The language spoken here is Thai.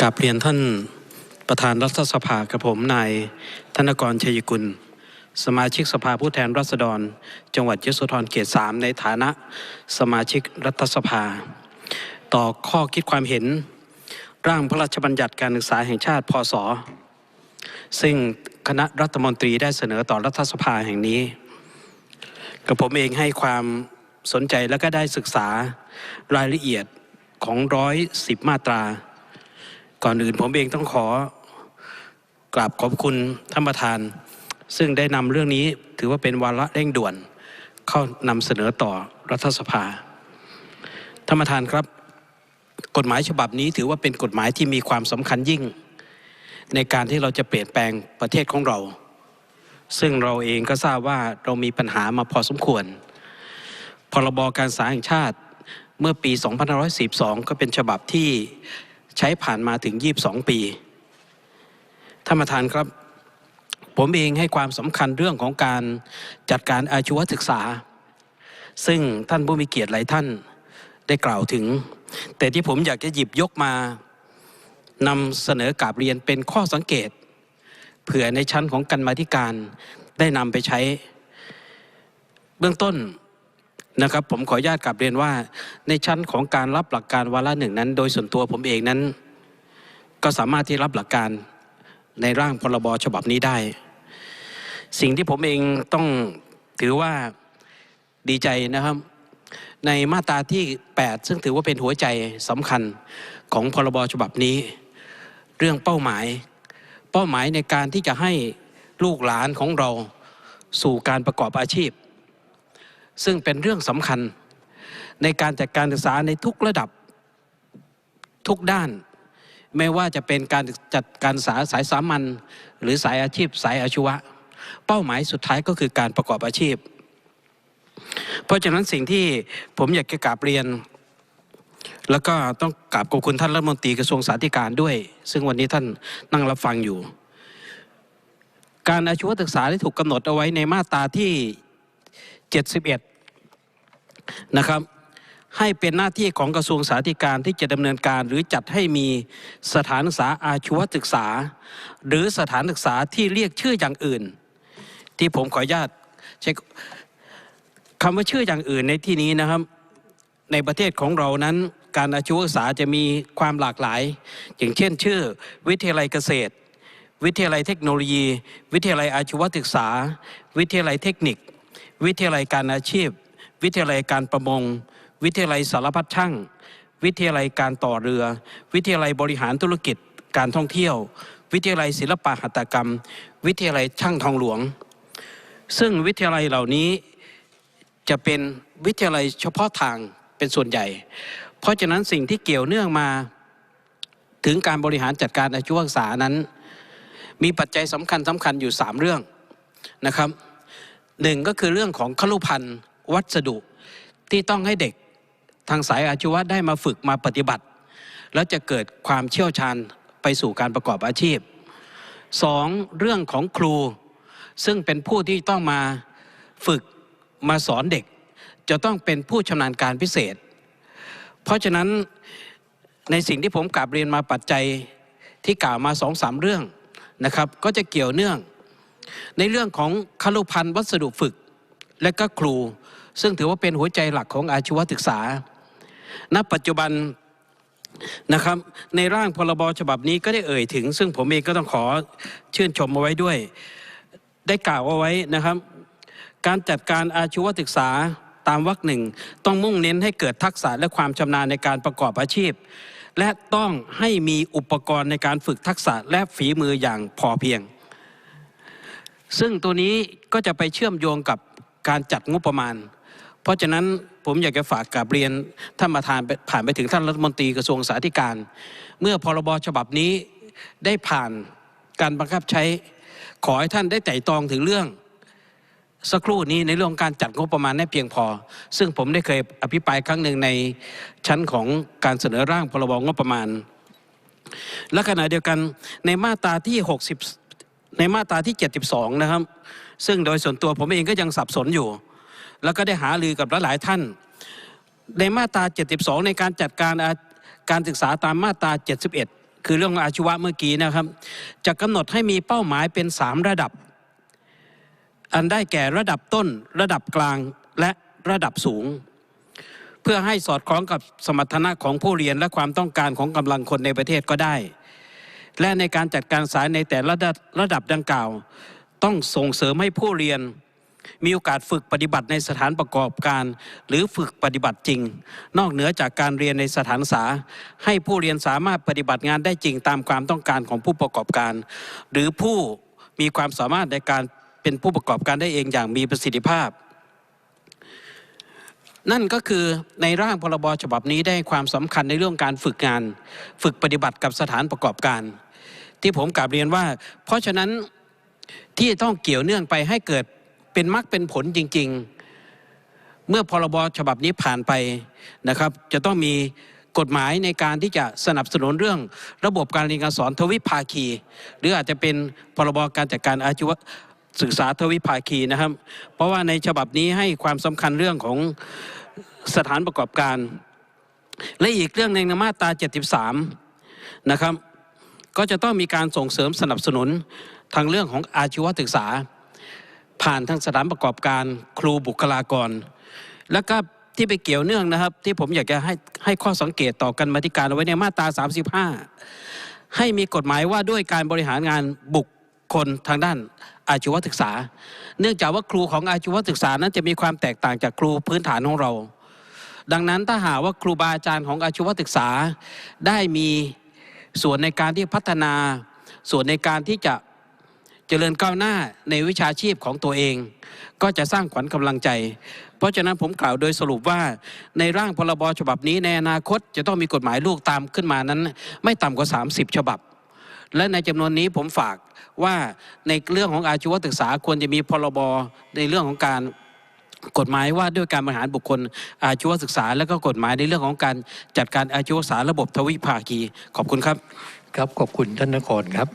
กราบเรียนท่านประธานรัฐสภากับผมนายธนกรชัยกุล สมาชิกสภาผู้แทนราษฎร จังหวัดยโสธรเขตสามในฐานะสมาชิกรัฐสภา ต่อข้อคิดความเห็น ร่างพระราชบัญญัติการศึกษาแห่งชาติพศ ซึ่งคณะรัฐมนตรีได้เสนอต่อรัฐสภาแห่งนี้กับผมเองให้ความสนใจและก็ได้ศึกษารายละเอียดของร้อยสิบมาตรา ก่อนอื่นผมเองต้องขอกราบขอบคุณท่านประธาน ซึ่งได้นำเรื่องนี้ถือว่าเป็นวาระเร่งด่วน เข้านำเสนอต่อรัฐสภาท่านประธานครับ กฎหมายฉบับนี้ถือว่าเป็นกฎหมายที่มีความสำคัญยิ่ง ในการที่เราจะเปลี่ยนแปลงประเทศของเรา ซึ่งเราเองก็ทราบว่าเรามีปัญหามาพอสมควร พรบการศึกษาแห่งชาติเมื่อปี 2542 ก็เป็นฉบับที่ ใช้ผ่านมาถึง 22 ปีท่านประธานครับ ผมเองให้ความสำคัญเรื่องของการจัดการอาชีวศึกษา ซึ่งท่านผู้มีเกียรติหลายท่านได้กล่าวถึง แต่ที่ผมอยากจะหยิบยกมานำเสนอกาบเรียนเป็นข้อสังเกต เผื่อในชั้นของกันมาธิการได้นำไปใช้ เบื้องต้น นะครับผมขออนุญาตกลับเรียนว่า ในชั้นของการรับหลักการวาระหนึ่งนั้น โดยส่วนตัวผมเองนั้น ก็สามารถที่รับหลักการในร่างพรบฉบับนี้ได้ สิ่งที่ผมเองต้องถือว่าดีใจนะครับ ในมาตราที่ 8 ซึ่งถือว่าเป็นหัวใจสำคัญของพรบฉบับนี้ เรื่องเป้าหมาย เป้าหมายในการที่จะให้ลูกหลานของเราสู่การประกอบอาชีพ ซึ่งเป็นเรื่องสำคัญในการจัดการศึกษาในทุกระดับทุกด้าน ไม่ว่าจะเป็นการจัดการศึกษาสายสามัญหรือสายอาชีพสายอาชีวะ เป้าหมายสุดท้ายก็คือการประกอบอาชีพ เพราะฉะนั้นสิ่งที่ผมอยากจะกราบเรียน แล้วก็ต้องกราบขอบคุณท่านรัฐมนตรีกระทรวงสาธารณสุขด้วย ซึ่งวันนี้ท่านนั่งรับฟังอยู่ การอาชีวศึกษาที่ถูกกำหนดเอาไว้ในมาตราที่ 71นะครับให้เป็นหน้าที่ของกระทรวงสาธารณสุขที่จะดำเนินการ หรือจัดให้มีสถานศึกษาอาชีวศึกษา หรือสถานศึกษาที่เรียกชื่ออย่างอื่น ที่ผมขออนุญาตใช้คำว่าชื่ออย่างอื่นในที่นี้นะครับ ในประเทศของเรานั้น การอาชีวศึกษาจะมีความหลากหลาย อย่างเช่น ชื่อ วิทยาลัยเกษตร วิทยาลัยเทคโนโลยี วิทยาลัยอาชีวศึกษา วิทยาลัยเทคนิค วิทยาลัยการอาชีพ วิทยาลัยการประมง วิทยาลัยสารพัดช่าง วิทยาลัยการต่อเรือ วิทยาลัยบริหารธุรกิจ การท่องเที่ยว วิทยาลัยศิลปะหัตถกรรม วิทยาลัยช่างทองหลวง ซึ่งวิทยาลัยเหล่านี้จะเป็นวิทยาลัยเฉพาะทางเป็นส่วนใหญ่ เพราะฉะนั้นสิ่งที่เกี่ยวเนื่องมาถึงการบริหารจัดการอาชีวศึกษานั้น มีปัจจัยสำคัญสำคัญอยู่ 3 เรื่องนะครับ หนึ่งก็คือเรื่องของคลุพันธ์วัสดุที่ต้องให้เด็กทางสายอาชีวะได้มาฝึกมาปฏิบัติ แล้วจะเกิดความเชี่ยวชาญไปสู่การประกอบอาชีพสองเรื่องของครู ซึ่งเป็นผู้ที่ต้องมาฝึกมาสอนเด็ก จะต้องเป็นผู้ชำนาญการพิเศษ เพราะฉะนั้นในสิ่งที่ผมกลับเรียนมาปัจจัยที่กล่าวมาสองสามเรื่องนะครับ ก็จะเกี่ยวเนื่อง ในเรื่องของคลุพันธ์วัสดุฝึก และก็ครู ซึ่งถือว่าเป็นหัวใจหลักของอาชีวศึกษา ณ ปัจจุบันนะครับในร่างพรบฉบับนี้ก็ได้เอ่ยถึง ซึ่งผมเองก็ต้องขอชื่นชมเอาไว้ด้วย ได้กล่าวเอาไว้นะครับ การจัดการอาชีวศึกษาตามวรรคหนึ่งต้องมุ่งเน้นให้เกิดทักษะและความชำนาญในการประกอบอาชีพ และต้องให้มีอุปกรณ์ในการฝึกทักษะและฝีมืออย่างพอเพียง ซึ่งตัวนี้ก็จะไปเชื่อมโยงกับการจัดงบประมาณ เพราะฉะนั้นผมอยากจะฝากกราบเรียนท่านประธานผ่านไปถึงท่านรัฐมนตรีกระทรวงสาธารณสุขเมื่อพรบฉบับนี้ได้ผ่านการบังคับใช้ ขอให้ท่านได้ไต่ตองถึงเรื่อง สักครู่นี้ในเรื่องการจัดงบประมาณให้เพียงพอ ซึ่งผมได้เคยอภิปรายครั้งหนึ่งในชั้นของการเสนอร่างพรบงบประมาณ และขณะเดียวกันในมาตราที่ 60 ในมาตราที่ 72 นะครับ ซึ่งโดยส่วนตัวผมเองก็ยังสับสนอยู่ แล้วก็ได้หาลือกับหลายท่าน ในมาตรา 72 ในการจัดการการศึกษาตามมาตรา 71 คือเรื่องอาชีวะเมื่อกี้นะครับ จะกำหนดให้มีเป้าหมายเป็น 3 ระดับ อันได้แก่ระดับต้น ระดับกลางและระดับสูง เพื่อให้สอดคล้องกับสมรรถนะของผู้เรียนและความต้องการของกำลังคนในประเทศก็ได้ และในการจัดการสายในแต่ละระดับระดับดังกล่าว ต้องส่งเสริมให้ผู้เรียน มีโอกาสฝึกปฏิบัติในสถานประกอบการ หรือฝึกปฏิบัติจริง นอกเหนือจากการเรียนในสถานศึกษา ให้ผู้เรียนสามารถปฏิบัติงานได้จริงตามความต้องการของผู้ประกอบการ หรือผู้มีความสามารถในการเป็นผู้ประกอบการได้เองอย่างมีประสิทธิภาพนั่นก็คือในร่างพรบฉบับนี้ได้ความสำคัญในเรื่องการฝึกงาน ฝึกปฏิบัติกับสถานประกอบการ ที่ผมกลับเรียนว่า เพราะฉะนั้นที่ต้องเกี่ยวเนื่องไปให้เกิดเป็นมรรคเป็นผลจริง ๆ เมื่อพรบฉบับนี้ผ่านไปนะครับ จะต้องมีกฎหมายในการที่จะสนับสนุนเรื่องระบบการเรียนการสอนทวิภาคี หรืออาจจะเป็นพรบการจัดการอาชีวศึกษาทวิภาคีนะครับ เพราะว่าในฉบับนี้ให้ความสำคัญเรื่องของสถานประกอบการ และอีกเรื่องหนึ่งในมาตรา 73 นะครับ ก็จะต้องมีการส่งเสริมสนับสนุนทางเรื่องของอาชีวศึกษา ผ่านทางสถานประกอบการครูบุคลากร แล้วก็ที่ไปเกี่ยวเนื่องนะครับ ที่ผมอยากจะให้ให้ข้อสังเกตต่อกันมาธิการเอาไว้ในมาตรา 35 ให้มีกฎหมายว่าด้วยการบริหารงานบุคคลทางด้านอาชีวศึกษา เนื่องจากว่าครูของอาชีวศึกษานั้นจะมีความแตกต่างจากครูพื้นฐานของเรา ดังนั้นถ้าหากว่าครูบาอาจารย์ของอาชีวศึกษาได้มี ส่วนในการที่พัฒนา ส่วนในการที่จะเจริญก้าวหน้าในวิชาชีพของตัวเอง ก็จะสร้างขวัญกำลังใจ เพราะฉะนั้นผมกล่าวโดยสรุปว่าในร่างพรบฉบับนี้ในอนาคตจะต้องมีกฎหมายลูกตามขึ้นมานั้น ไม่ต่ำกว่า 30 ฉบับ และในจำนวนนี้ผมฝากว่าในเรื่องของอาชีวศึกษาควรจะมีพรบในเรื่องของการ กฎหมายว่าด้วยการบริหารบุคคลอาชีวศึกษา และก็กฎหมายในเรื่องของการจัดการอาชีวศึกษาระบบทวิภาคี ขอบคุณครับ ครับขอบคุณท่านนครครับ